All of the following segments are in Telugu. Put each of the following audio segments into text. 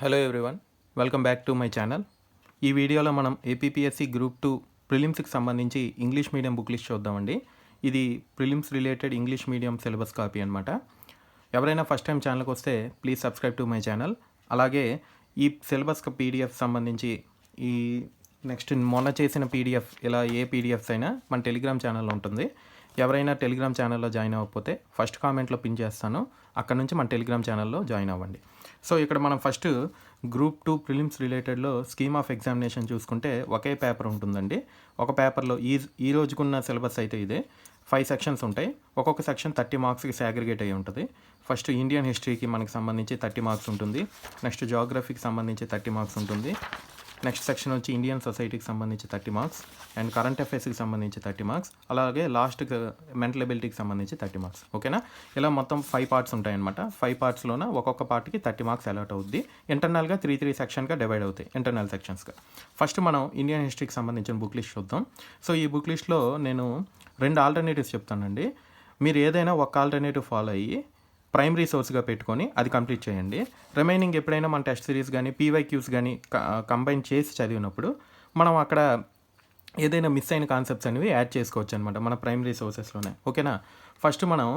Hello everyone welcome back to my channel ఈ వీడియోలో మనం ఏపీపీఎస్సి గ్రూప్ టూ ప్రిలిమ్స్కి సంబంధించి ఇంగ్లీష్ మీడియం బుక్ లిస్ట్ చూద్దామండి. ఇది prelims related English medium syllabus copy అనమాట ఎవరైనా ఫస్ట్ టైం ఛానల్కి వస్తే please subscribe to my channel అలాగే ఈ సిలబస్ పీడిఎఫ్ సంబంధించి ఈ నెక్స్ట్ మొన్న చేసిన పీడిఎఫ్ ఇలా ఏ పీడిఎఫ్స్ అయినా మన టెలిగ్రామ్ ఛానల్లో ఉంటుంది. ఎవరైనా టెలిగ్రామ్ ఛానల్లో జాయిన్ అవ్వకపోతే ఫస్ట్ కామెంట్లో పిన్ చేస్తాను. అక్కడ నుంచి మన టెలిగ్రామ్ ఛానల్లో జాయిన్ అవ్వండి. సో ఇక్కడ మనం ఫస్ట్ గ్రూప్ టూ ప్రిలిమ్స్ రిలేటెడ్లో స్కీమ్ ఆఫ్ ఎగ్జామినేషన్ చూసుకుంటే ఒకే పేపర్ ఉంటుందండి. ఒక పేపర్లో ఈ ఈ రోజుకున్న సిలబస్ అయితే ఇదే. ఫైవ్ సెక్షన్స్ ఉంటాయి. ఒక్కొక్క సెక్షన్ థర్టీ మార్క్స్కి సాగ్రిగేట్ అయ్యి ఉంటుంది. ఫస్ట్ ఇండియన్ హిస్టరీకి మనకి సంబంధించి థర్టీ మార్క్స్ ఉంటుంది. నెక్స్ట్ జాగ్రఫీకి సంబంధించి థర్టీ మార్క్స్ ఉంటుంది. నెక్స్ట్ సెక్షన్ వచ్చి ఇండియన్ సొసైటీకి సంబంధించి థర్టీ మార్క్స్ అండ్ కరెంట్ అఫైర్స్కి సంబంధించి థర్టీ మార్క్స్. అలాగే లాస్ట్ మెంటల్ ఎబిలిటీకి సంబంధించి థర్టీ మార్క్స్. ఓకేనా? ఇలా మొత్తం ఫైవ్ పార్ట్స్ ఉంటాయన్నమాట. ఫైవ్ పార్ట్స్లోన ఒక్కొక్క పార్ట్కి థర్టీ మార్క్స్ అలాట్ అవుద్ది. ఇంటర్నల్గా త్రీ త్రీ సెక్షన్గా డివైడ్ అవుతాయి ఇంటర్నల్ సెక్షన్స్గా. ఫస్ట్ మనం ఇండియన్ హిస్టరీకి సంబంధించిన బుక్ లిస్ట్ చూద్దాం. సో ఈ బుక్ లిస్ట్లో నేను రెండు ఆల్టర్నేటివ్స్ చెప్తానండి. మీరు ఏదైనా ఒక ఆల్టర్నేటివ్ ఫాలో అయ్యి ప్రైమరీ సోర్స్గా పెట్టుకొని అది కంప్లీట్ చేయండి. రిమైనింగ్ ఎప్పుడైనా మన టెస్ట్ సిరీస్ కానీ పీవైక్యూస్ కానీ కంబైన్ చేసి చదివినప్పుడు మనం అక్కడ ఏదైనా మిస్ అయిన కాన్సెప్ట్స్ అనేవి యాడ్ చేసుకోవచ్చు అనమాట మన ప్రైమరీ సోర్సెస్లోనే ఓకేనా? ఫస్ట్ మనం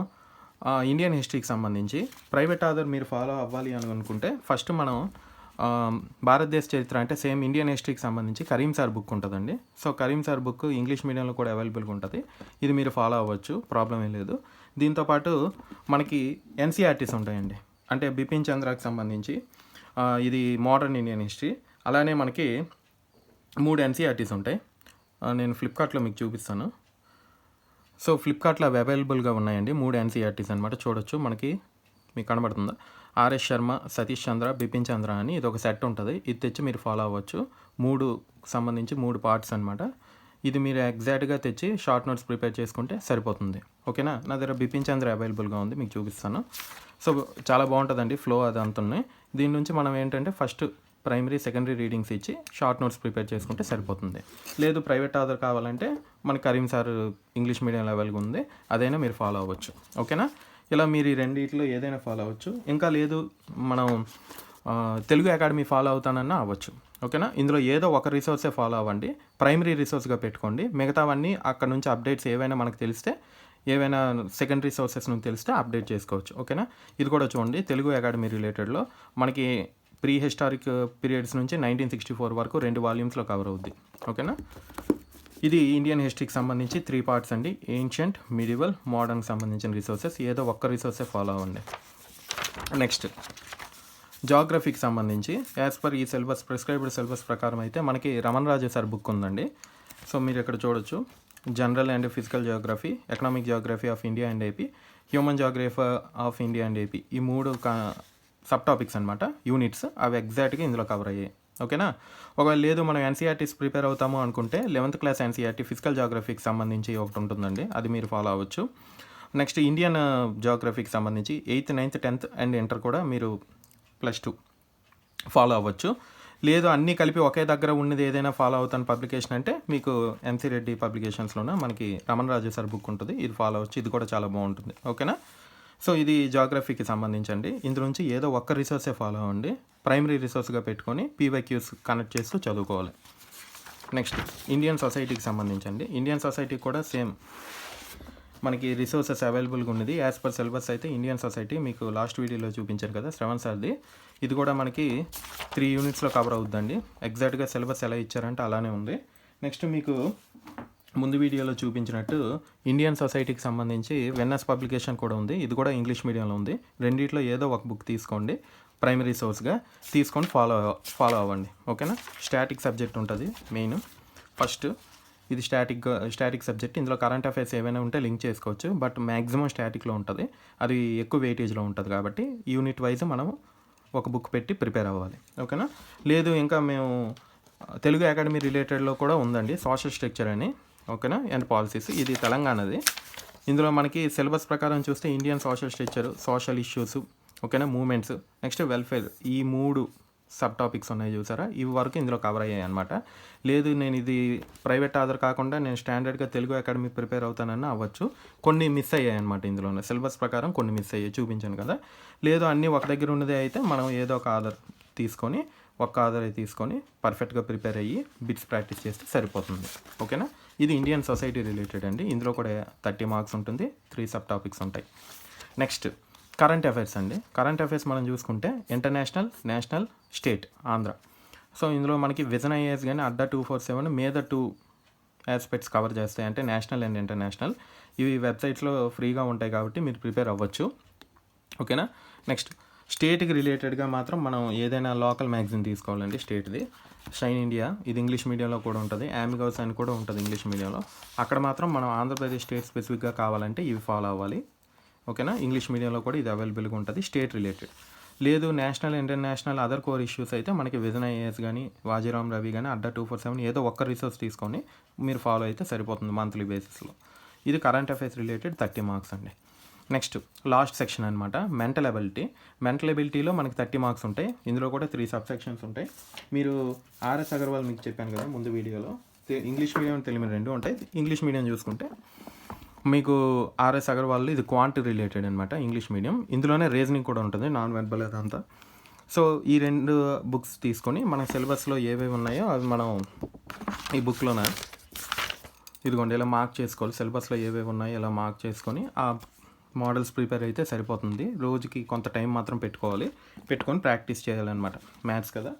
ఇండియన్ హిస్టరీకి సంబంధించి ప్రైవేట్ ఆధర్ మీరు ఫాలో అవ్వాలి అని అనుకుంటే ఫస్ట్ మనం భారతదేశ చరిత్ర అంటే సేమ్ ఇండియన్ హిస్టరీకి సంబంధించి కరీం సార్ బుక్ ఉంటుందండి. So Karim sir book English మీడియంలో కూడా అవైలబుల్గా ఉంటుంది. ఇది మీరు ఫాలో అవ్వచ్చు ప్రాబ్లం ఏం లేదు. దీంతోపాటు మనకి ఎన్సీఆర్టీస్ ఉంటాయండి. అంటే బిపిన్ చంద్రకి సంబంధించి ఇది మోడర్న్ ఇండియన్ హిస్టరీ. అలానే మనకి మూడు ఎన్సీఆర్టీస్ ఉంటాయి. నేను ఫ్లిప్కార్ట్లో మీకు చూపిస్తాను. సో ఫ్లిప్కార్ట్లో అవి అవైలబుల్గా ఉన్నాయండి. మూడు ఎన్సీఆర్టీస్ అనమాట చూడొచ్చు మనకి మీకు కనబడుతుందా? ఆర్ఎస్ శర్మ సతీష్ చంద్ర బిపిన్ చంద్ర అని ఇది ఒక సెట్ ఉంటుంది. ఇది తెచ్చి మీరు ఫాలో అవ్వచ్చు. మూడు సంబంధించి మూడు పార్ట్స్ అనమాట ఇది మీరు ఎగ్జాక్ట్గా తెచ్చి షార్ట్ నోట్స్ ప్రిపేర్ చేసుకుంటే సరిపోతుంది. ఓకేనా? నా దగ్గర బిపిన్ చంద్ర అవైలబుల్గా ఉంది మీకు చూపిస్తాను. సో చాలా బాగుంటుందండి ఫ్లో అది అంతున్నాయి దీని నుంచి మనం ఏంటంటే ఫస్ట్ ప్రైమరీ సెకండరీ రీడింగ్స్ ఇచ్చి షార్ట్ నోట్స్ ప్రిపేర్ చేసుకుంటే సరిపోతుంది. లేదు ప్రైవేట్ ఆధార్ కావాలంటే మన కరీం సార్ ఇంగ్లీష్ మీడియం లెవెల్గా ఉంది. అదైనా మీరు ఫాలో అవ్వచ్చు. ఓకేనా? ఇలా మీరు ఈ రెండిట్లో ఏదైనా ఫాలో అవ్వచ్చు. ఇంకా లేదు మనం తెలుగు అకాడమీ ఫాలో అవుతానన్నా అవ్వచ్చు. ఓకేనా? ఇందులో ఏదో ఒక రిసోర్సే ఫాలో అవ్వండి. ప్రైమరీ రిసోర్స్గా పెట్టుకోండి. మిగతావన్నీ అక్కడ నుంచి అప్డేట్స్ ఏవైనా మనకు తెలిస్తే ఏవైనా సెకండరీ సోర్సెస్ నుంచి తెలిస్తే అప్డేట్ చేసుకోవచ్చు. ఓకేనా? ఇది కూడా చూడండి. తెలుగు అకాడమీ రిలేటెడ్లో మనకి ప్రీ హిస్టారిక్ పీరియడ్స్ నుంచి నైన్టీన్ సిక్స్టీ ఫోర్ వరకు రెండు వాల్యూమ్స్లో కవర్ అవుద్ది. ఓకేనా? ఇది ఇండియన్ హిస్టరీకి సంబంధించి త్రీ పార్ట్స్ అండి. ఏన్షియంట్ మిడివల్ మోడర్న్కి సంబంధించిన రిసోర్సెస్ ఏదో ఒక్క రిసోర్సే ఫాలో అవ్వండి. నెక్స్ట్ జాగ్రఫీకి సంబంధించి యాజ్ పర్ ఈ సిలబస్ ప్రిస్క్రైబ్డ్ సిలబస్ ప్రకారం అయితే మనకి రమణ రాజు సార్ బుక్ ఉందండి. సో మీరు ఇక్కడ చూడొచ్చు. General and physical geography economic geography of India and AP human geography of India and AP ఈ మూడు సబ్ టాపిక్స్ అనమాట యూనిట్స్ అవి ఎగ్జాక్ట్గా ఇందులో కవర్ అయ్యాయి. ఓకేనా? ఒకవేళ లేదు మనం ఎన్సీఆర్టీస్ ప్రిపేర్ అవుతాము అనుకుంటే లెవెంత్ క్లాస్ ఎన్సీఆర్టీ ఫిజికల్ జాగ్రఫీకి సంబంధించి ఒకటి ఉంటుందండి అది మీరు ఫాలో అవ్వచ్చు. నెక్స్ట్ ఇండియన్ జాగ్రఫీకి సంబంధించి eighth ninth tenth and inter కూడా మీరు ప్లస్ టూ ఫాలో అవ్వచ్చు. లేదు అన్నీ కలిపి ఒకే దగ్గర ఉన్నది ఏదైనా ఫాలో అవుతాను పబ్లికేషన్ అంటే మీకు ఎంసీ రెడ్డి పబ్లికేషన్స్లోనే మనకి రమణ రాజు సార్ బుక్ ఉంటుంది. ఇది ఫాలో అవచ్చు ఇది కూడా చాలా బాగుంటుంది. ఓకేనా? సో ఇది జాగ్రఫీకి సంబంధించండి. ఇందు నుంచి ఏదో ఒక్క రిసోర్సే ఫాలో అవ్వండి. ప్రైమరీ రిసోర్స్గా పెట్టుకొని పీవైక్యూస్ కనెక్ట్ చేస్తూ చదువుకోవాలి. నెక్స్ట్ ఇండియన్ సొసైటీకి సంబంధించండి. ఇండియన్ సొసైటీ కూడా సేమ్ మనకి రిసోర్సెస్ అవైలబుల్గా ఉన్నది. యాజ్ పర్ సిలబస్ అయితే ఇండియన్ సొసైటీ మీకు లాస్ట్ వీడియోలో చూపించారు కదా శ్రవణ్ సార్ది. ఇది కూడా మనకి త్రీ యూనిట్స్లో కవర్ అవుద్దండి. ఎగ్జాక్ట్గా సిలబస్ ఎలా ఇచ్చారంటే అలానే ఉంది. నెక్స్ట్ మీకు ముందు వీడియోలో చూపించినట్టు ఇండియన్ సొసైటీకి సంబంధించి వెన్నెస్ పబ్లికేషన్ కూడా ఉంది. ఇది కూడా ఇంగ్లీష్ మీడియంలో ఉంది. రెండిట్లో ఏదో ఒక బుక్ తీసుకోండి. ప్రైమరీ సోర్స్గా తీసుకొని ఫాలో ఫాలో అవ్వండి. ఓకేనా? స్టాటిక్ సబ్జెక్ట్ ఉంటుంది మెయిన్ ఫస్ట్ ఇది స్టాటిక్ స్టాటిక్ సబ్జెక్ట్ ఇందులో కరెంట్ అఫైర్స్ ఏమైనా ఉంటే లింక్ చేసుకోవచ్చు. బట్ మ్యాక్సిమం స్టాటిక్లో ఉంటుంది. అది ఎక్కువ వెయిటేజ్లో ఉంటుంది కాబట్టి యూనిట్ వైజ్ మనం ఒక బుక్ పెట్టి ప్రిపేర్ అవ్వాలి. ఓకేనా? లేదు ఇంకా మేము తెలుగు అకాడమీ రిలేటెడ్లో కూడా ఉందండి. సోషల్ స్ట్రక్చర్ అని. ఓకేనా? అండ్ పాలసీస్ ఇది తెలంగాణది. ఇందులో మనకి సిలబస్ ప్రకారం చూస్తే Indian social structure social issues ఓకేనా? మూమెంట్స్ నెక్స్ట్ వెల్ఫేర్ ఈ మూడు సబ్ టాపిక్స్ ఉన్నాయి చూసారా? ఇవి వరకు ఇందులో కవర్ అయ్యాయి అనమాట లేదు నేను ఇది ప్రైవేట్ ఆధార్ కాకుండా నేను స్టాండర్డ్గా తెలుగు అకాడమీ ప్రిపేర్ అవుతానని అవ్వచ్చు. కొన్ని మిస్ అయ్యాయి అనమాట ఇందులో సిలబస్ ప్రకారం కొన్ని మిస్ అయ్యాయి. చూపించాను కదా. లేదు అన్నీ ఒక దగ్గర ఉన్నదే అయితే మనం ఏదో ఒక ఆధార్ తీసుకొని ఒక్క ఆధార్ తీసుకొని పర్ఫెక్ట్గా ప్రిపేర్ అయ్యి బిట్స్ ప్రాక్టీస్ చేస్తే సరిపోతుంది. ఓకేనా? ఇది ఇండియన్ సొసైటీ రిలేటెడ్ అండి. ఇందులో కూడా థర్టీ మార్క్స్ ఉంటుంది. త్రీ సబ్ టాపిక్స్ ఉంటాయి. నెక్స్ట్ కరెంట్ అఫైర్స్ అండి. కరెంట్ అఫైర్స్ మనం చూసుకుంటే international national state Andhra. So ఇందులో మనకి విజన్ ఐఏఎస్ కానీ అడ్డా టూ ఫోర్ సెవెన్ మీద టూ ఆస్పెక్ట్స్ కవర్ చేస్తాయి. అంటే నేషనల్ అండ్ ఇంటర్నేషనల్ ఇవి వెబ్సైట్స్లో ఫ్రీగా ఉంటాయి కాబట్టి మీరు ప్రిపేర్ అవ్వచ్చు. ఓకేనా? నెక్స్ట్ స్టేట్కి రిలేటెడ్గా మాత్రం మనం ఏదైనా లోకల్ మ్యాగజైన్ తీసుకోవాలండి స్టేట్ది. షైన్ ఇండియా ఇది ఇంగ్లీష్ మీడియంలో కూడా ఉంటుంది. యామిగౌస్ అని కూడా ఉంటుంది ఇంగ్లీష్ మీడియంలో. అక్కడ మాత్రం మనం ఆంధ్రప్రదేశ్ స్టేట్ స్పెసిఫిక్గా కావాలంటే ఇవి ఫాలో అవ్వాలి. ఓకేనా? ఇంగ్లీష్ మీడియంలో కూడా ఇది అవైలబుల్గా ఉంటుంది స్టేట్ రిలేటెడ్. లేదు national international other core issues అయితే మనకి విజన్ ఐఏఎస్ కానీ వాజీరామ్ రవి కానీ అడ్డా టూ ఫోర్ సెవెన్ ఏదో ఒక్క రిసోర్స్ తీసుకొని మీరు ఫాలో అయితే సరిపోతుంది మంత్లీ బేసిస్లో. ఇది current affairs related thirty marks అండి. నెక్స్ట్ లాస్ట్ సెక్షన్ అనమాట మెంటల్ అబిలిటీ మెంటల్ అబిలిటీలో మనకి థర్టీ మార్క్స్ ఉంటాయి. ఇందులో కూడా త్రీ సబ్ సెక్షన్స్ ఉంటాయి. మీరు ఆర్ఎస్ అగర్వాల్ మీకు చెప్పాను కదా ముందు వీడియోలో. ఇంగ్లీష్ మీడియం తెలుగు రెండు ఉంటాయి. ఇంగ్లీష్ మీడియం చూసుకుంటే మీకు ఆర్ఎస్ అగర్వాల్ ఇది క్వాంట్ రిలేటెడ్ అనమాట ఇంగ్లీష్ మీడియం. ఇందులోనే రీజనింగ్ కూడా ఉంటుంది నాన్ వెర్బల్ అదంతా. సో ఈ రెండు బుక్స్ తీసుకొని మన సిలబస్లో ఏవేవి ఉన్నాయో అవి మనం ఈ బుక్లోనే ఇదిగోండి ఇలా మార్క్ చేసుకోవాలి. సిలబస్లో ఏవేవి ఉన్నాయో ఇలా మార్క్ చేసుకొని ఆ మోడల్స్ ప్రిపేర్ అయితే సరిపోతుంది. రోజుకి కొంత టైం మాత్రం పెట్టుకోవాలి. పెట్టుకొని ప్రాక్టీస్ చేయాలన్నమాట. మ్యాథ్స్ కదా.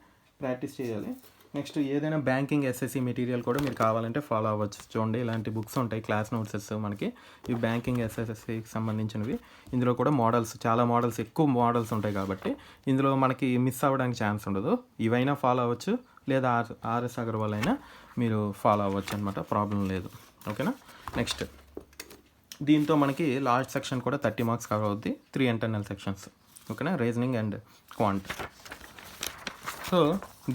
ప్రాక్టీస్ చేయాలి. నెక్స్ట్ ఏదైనా బ్యాంకింగ్ ఎస్ఎస్సి మెటీరియల్ కూడా మీరు కావాలంటే ఫాలో అవ్వచ్చు. చూడండి ఇలాంటి బుక్స్ ఉంటాయి. క్లాస్ నోట్సెస్ మనకి. ఈ బ్యాంకింగ్ ఎస్ఎస్ఎస్సికి సంబంధించినవి. ఇందులో కూడా మోడల్స్ చాలా మోడల్స్ ఎక్కువ మోడల్స్ ఉంటాయి కాబట్టి ఇందులో మనకి మిస్ అవ్వడానికి ఛాన్స్ ఉండదు. ఇవైనా ఫాలో అవ్వచ్చు. లేదా ఆర్ ఆర్ఎస్ అగర్వాల్ అయినా మీరు ఫాలో అవ్వచ్చు అనమాట ప్రాబ్లం లేదు. ఓకేనా? నెక్స్ట్ దీంతో మనకి లాస్ట్ సెక్షన్ కూడా థర్టీ మార్క్స్ కవర్ అవుద్ది. త్రీ ఇంటర్నల్ సెక్షన్స్ ఓకేనా రీజనింగ్ అండ్ క్వాంట్ సో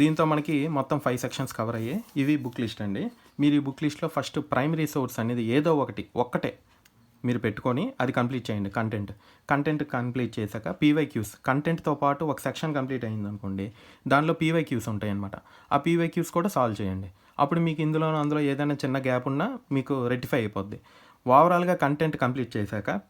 దీంతో మనకి మొత్తం ఫైవ్ సెక్షన్స్ కవర్ అయ్యాయి ఇవి బుక్ లిస్ట్ అండి. మీరు ఈ బుక్ లిస్ట్లో ఫస్ట్ ప్రైమరీ సోర్స్ అనేది ఏదో ఒకటి ఒక్కటే మీరు పెట్టుకొని అది కంప్లీట్ చేయండి. కంటెంట్ కంటెంట్ కంప్లీట్ చేశాక పీవైక్యూస్ కంటెంట్తో పాటు ఒక సెక్షన్ కంప్లీట్ అయింది అనుకోండి దానిలో పీవైక్యూస్ ఉంటాయి అనమాట ఆ పీవైక్యూస్ కూడా సాల్వ్ చేయండి. అప్పుడు మీకు ఇందులో అందులో ఏదైనా చిన్న గ్యాప్ ఉన్నా మీకు రెక్టిఫై అయిపోద్ది. ఓవరాల్గా కంటెంట్ కంప్లీట్ చేశాక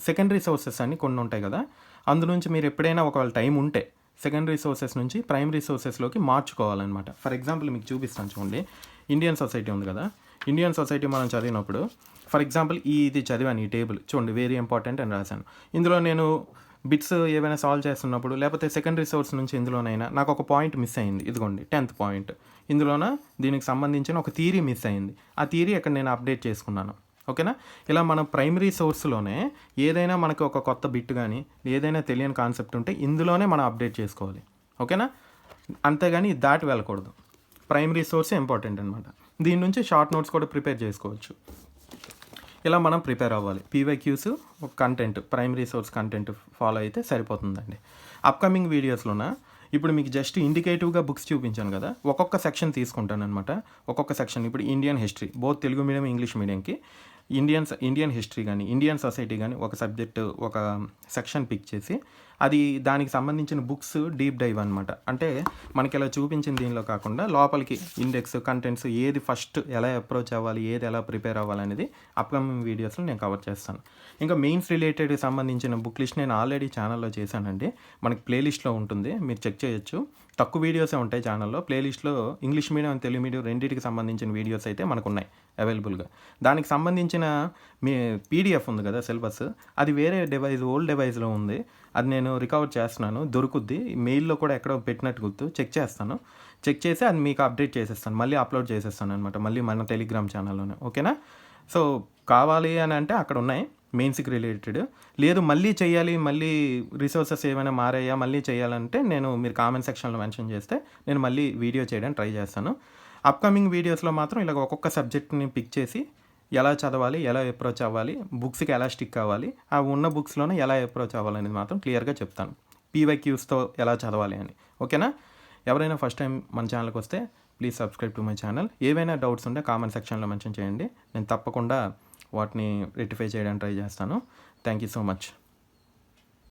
సెకండరీ సోర్సెస్ అన్ని కొన్ని ఉంటాయి కదా. అందు నుంచి మీరు ఎప్పుడైనా ఒకవేళ టైం ఉంటే సెకండరీ సోర్సెస్ నుంచి ప్రైమరీ సోర్సెస్లోకి మార్చుకోవాలన్నమాట. ఫర్ ఎగ్జాంపుల్ మీకు చూపిస్తాను చూడండి. ఇండియన్ సొసైటీ ఉంది కదా. ఇండియన్ సొసైటీ మనం చదివినప్పుడు ఫర్ ఎగ్జాంపుల్ ఈ ఇది చదివాను ఈ టేబుల్ చూడండి వెరీ ఇంపార్టెంట్ అని రాశాను. ఇందులో నేను బిట్స్ ఏవైనా సాల్వ్ చేస్తున్నప్పుడు లేకపోతే సెకండరీ సోర్స్ నుంచి ఇందులోనైనా నాకు ఒక పాయింట్ మిస్ అయింది. ఇదిగోండి టెన్త్ పాయింట్ ఇందులోన దీనికి సంబంధించిన ఒక థీరీ మిస్ అయింది. ఆ థీరీ అక్కడ నేను అప్డేట్ చేసుకున్నాను? ఓకేనా? ఇలా మనం ప్రైమరీ సోర్స్లోనే ఏదైనా మనకు ఒక కొత్త బిట్ కానీ ఏదైనా తెలియని కాన్సెప్ట్ ఉంటే ఇందులోనే మనం అప్డేట్ చేసుకోవాలి. ఓకేనా? అంతేగాని దాటి వెళ్ళకూడదు. ప్రైమరీ సోర్స్ ఇంపార్టెంట్ అనమాట దీని నుంచి షార్ట్ నోట్స్ కూడా ప్రిపేర్ చేసుకోవచ్చు. ఇలా మనం ప్రిపేర్ అవ్వాలి. PYQs content primary source content follow అయితే సరిపోతుందండి. అప్కమింగ్ వీడియోస్లోన? ఇప్పుడు మీకు జస్ట్ ఇండికేటివ్గా బుక్స్ చూపించాను కదా. ఒక్కొక్క సెక్షన్ తీసుకుంటాను అనమాట ఒక్కొక్క సెక్షన్. ఇప్పుడు Indian history both Telugu medium English మీడియంకి. Indian Indian history కానీ ఇండియన్ సొసైటీ కానీ ఒక సబ్జెక్ట్ ఒక సెక్షన్ పిక్ చేసి అది దానికి సంబంధించిన బుక్స్ డీప్ డైవ్ అనమాట అంటే మనకి ఇలా చూపించిన దీనిలో కాకుండా లోపలికి ఇండెక్స్ కంటెంట్స్ ఏది ఫస్ట్ ఎలా అప్రోచ్ అవ్వాలి ఏది ఎలా ప్రిపేర్ అవ్వాలి అనేది అప్కమింగ్ వీడియోస్లో నేను కవర్ చేస్తాను. ఇంకా మెయిన్స్ రిలేటెడ్ సంబంధించిన బుక్ లిస్ట్ నేను ఆల్రెడీ ఛానల్లో చేశానండి. మనకి ప్లేలిస్ట్లో ఉంటుంది. మీరు చెక్ చేయొచ్చు. తక్కువ వీడియోసే ఉంటాయి ఛానల్లో. ప్లేలిస్ట్లో ఇంగ్లీష్ మీడియం తెలుగు మీడియం రెండింటికి సంబంధించిన వీడియోస్ అయితే మనకు ఉన్నాయి అవైలబుల్గా. దానికి సంబంధించిన మీ పీడిఎఫ్ ఉంది కదా సిలబస్. అది వేరే డివైస్ ఓల్డ్ డివైస్లో ఉంది. అది నేను రికవర్ చేస్తున్నాను. దొరుకుద్ది. మెయిల్లో కూడా ఎక్కడో పెట్టినట్టు గుర్తు. చెక్ చేస్తాను. చెక్ చేసి అది మీకు అప్డేట్ చేసేస్తాను. మళ్ళీ అప్లోడ్ చేసేస్తాను అనమాట మళ్ళీ మన టెలిగ్రామ్ ఛానల్లోనే. ఓకేనా? సో కావాలి అని అంటే అక్కడ ఉన్నాయి. మెయిన్స్కి రిలేటెడ్ లేదు మళ్ళీ చేయాలి మళ్ళీ రిసోర్సెస్ ఏమైనా మారాయా మళ్ళీ చేయాలంటే నేను మీరు కామెంట్ సెక్షన్లో మెన్షన్ చేస్తే నేను మళ్ళీ వీడియో చేయడానికి ట్రై చేస్తాను. అప్కమింగ్ వీడియోస్లో మాత్రం ఇలా ఒక్కొక్క సబ్జెక్ట్ని పిక్ చేసి ఎలా చదవాలి ఎలా అప్రోచ్ అవ్వాలి బుక్స్కి ఎలా స్టిక్ అవ్వాలి ఆ ఉన్న బుక్స్లోనే ఎలా అప్రోచ్ అవ్వాలి అనేది మాత్రం క్లియర్గా చెప్తాను. పీవైక్యూస్తో ఎలా చదవాలి అని. ఓకేనా ఎవరైనా ఫస్ట్ టైం మన ఛానల్కి వస్తే please subscribe to my channel ఏవైనా డౌట్స్ ఉంటే కామెంట్ సెక్షన్లో మెన్షన్ చేయండి. నేను తప్పకుండా వాటిని రెక్టిఫై చేయడానికి ట్రై చేస్తాను. Thank you so much.